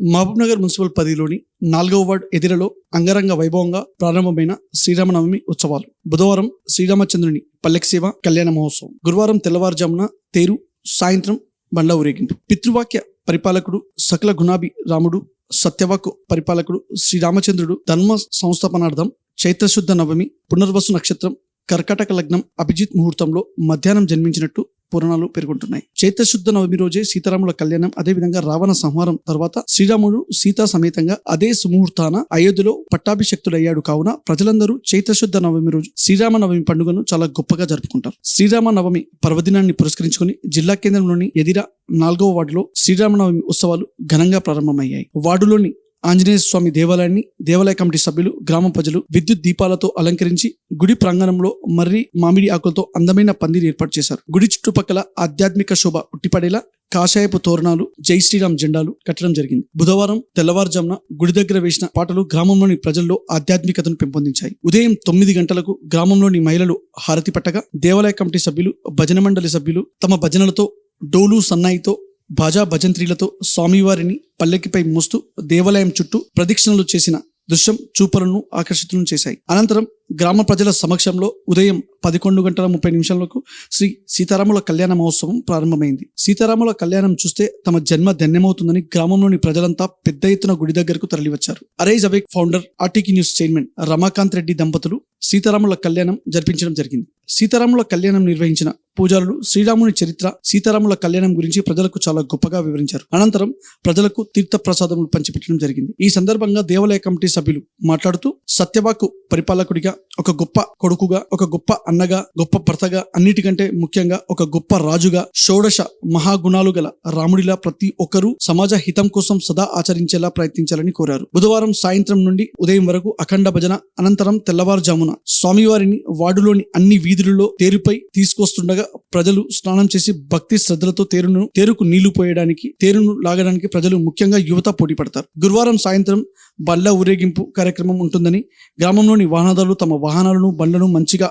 Mahabubnagar municipal పరిధిలోని నాలుగవ ward ఎదిరలో అంగరంగ వైభవంగా ప్రారంభమైన శ్రీరామనవమి ఉత్సవాలు. బుధవారం శ్రీరామచంద్రుని పల్లెక్సేవ కళ్యాణ మహోత్సవం. గురువారం తెల్లవారుజామున తేరు సాయంత్రం బండ్ల ఊరేగింపు. పితృవాక్య పరిపాలకుడు సకల గుణాభి రాముడు సత్యవాకు పరిపాలకుడు శ్రీరామచంద్రుడు ధర్మ సంస్థాపనార్థం చైత్రశుద్ధ నవమి పునర్వసు నక్షత్రం కర్కాటక లగ్నం అభిజిత్ ముహూర్తంలో మధ్యాహ్నం జన్మించినట్టు పురాణాలు పేర్కొంటున్నాయి చైత్రశుద్ధ నవమి రోజే సీతారాముల కళ్యాణం అదేవిధంగా రావణ సంహారం తర్వాత శ్రీరాముడు సీతా సమేతంగా అదే సుముహూర్తాన అయోధ్యలో పట్టాభిషక్తుడయ్యాడు కావున ప్రజలందరూ చైత్రశుద్ధ నవమి రోజు శ్రీరామ నవమి పండుగను చాలా గొప్పగా జరుపుకుంటారు. శ్రీరామ నవమి పర్వదినాన్ని పురస్కరించుకుని జిల్లా కేంద్రంలోని ఎదిర నాలుగవ వార్డులో శ్రీరామనవమి ఉత్సవాలు ఘనంగా ప్రారంభమయ్యాయి. వార్డులోని ఆంజనేయ స్వామి దేవాలయాన్ని దేవాలయ కమిటీ సభ్యులు గ్రామ ప్రజలు విద్యుత్ దీపాలతో అలంకరించి గుడి ప్రాంగణంలో మర్రి మామిడి ఆకులతో అందమైన పందిరి ఏర్పాటు చేశారు. గుడి చుట్టుపక్కల ఆధ్యాత్మిక శోభ ఉట్టిపడేలా కాషాయపు తోరణాలు జై శ్రీరామ్ జెండాలు కట్టడం జరిగింది. బుధవారం తెల్లవారుజామున గుడి దగ్గర వేసిన పాటలు గ్రామంలోని ప్రజల్లో ఆధ్యాత్మికతను పెంపొందించాయి. ఉదయం తొమ్మిది గంటలకు గ్రామంలోని మహిళలు హారతి పట్టగా దేవాలయ కమిటీ సభ్యులు భజన మండలి సభ్యులు తమ భజనలతో డోలు సన్నాయితో భాజా భజంత్రీలతో స్వామివారిని పల్లెకిపై మోస్తూ దేవాలయం చుట్టూ ప్రదక్షిణలు చేసిన దృశ్యం చూపలను ఆకర్షితులను చేశాయి. అనంతరం గ్రామ ప్రజల సమక్షంలో ఉదయం పదకొండు గంటల ముప్పై నిమిషాలకు శ్రీ సీతారాముల కళ్యాణ మహోత్సవం ప్రారంభమైంది. సీతారాముల కళ్యాణం చూస్తే తమ జన్మ ధన్యమవుతుందని గ్రామంలోని ప్రజలంతా పెద్ద ఎత్తున గుడి దగ్గరకు తరలివచ్చారు. అరైజ్ అవేక్ ఫౌండర్ ఆర్టీకి న్యూస్ చైర్మన్ రమాకాంత్ రెడ్డి దంపతులు సీతారాముల కళ్యాణం జరిపించడం జరిగింది. సీతారాముల కళ్యాణం నిర్వహించిన పూజారులు శ్రీరాముని చరిత్ర సీతారాముల కళ్యాణం గురించి ప్రజలకు చాలా గొప్పగా వివరించారు. అనంతరం ప్రజలకు తీర్థ ప్రసాదములు పంచిపెట్టడం జరిగింది. ఈ సందర్భంగా దేవాలయ కమిటీ సభ్యులు మాట్లాడుతూ సత్యవాకు పరిపాలకుడిగా ఒక గొప్ప కొడుకుగా ఒక గొప్ప అన్నగా గొప్ప భర్తగా అన్నిటికంటే ముఖ్యంగా ఒక గొప్ప రాజుగా షోడశ మహాగుణాలు గల రాముడిలా ప్రతి ఒక్కరూ సమాజ హితం కోసం సదా ఆచరించేలా ప్రయత్నించాలని కోరారు. బుధవారం సాయంత్రం నుండి ఉదయం వరకు అఖండ భజన అనంతరం తెల్లవారుజామున స్వామివారిని వార్డులోని అన్ని వీధులలో తేరుపై తీసుకొస్తుండగా ప్రజలు స్నానం చేసి భక్తి శ్రద్ధలతో తేరును తేరుకు నీళ్ళు పోయడానికి తేరును లాగడానికి ప్రజలు ముఖ్యంగా యువత పోటీ పడతారు. గురువారం సాయంత్రం బండ్ల ఊరేగింపు కార్యక్రమం ఉంటుందని గ్రామంలోని వాహనదారులు తమ వాహనాలను బండ్లను మంచిగా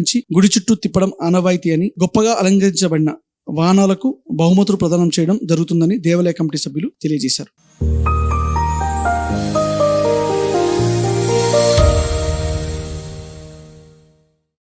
అలంకరించి గుడి చుట్టూ తిప్పడం ఆనవాయితీ అని గొప్పగా అలంకరించబడిన వాహనాలకు బహుమతులు ప్రదానం చేయడం జరుగుతుందని దేవాలయ కమిటీ సభ్యులు తెలియజేశారు.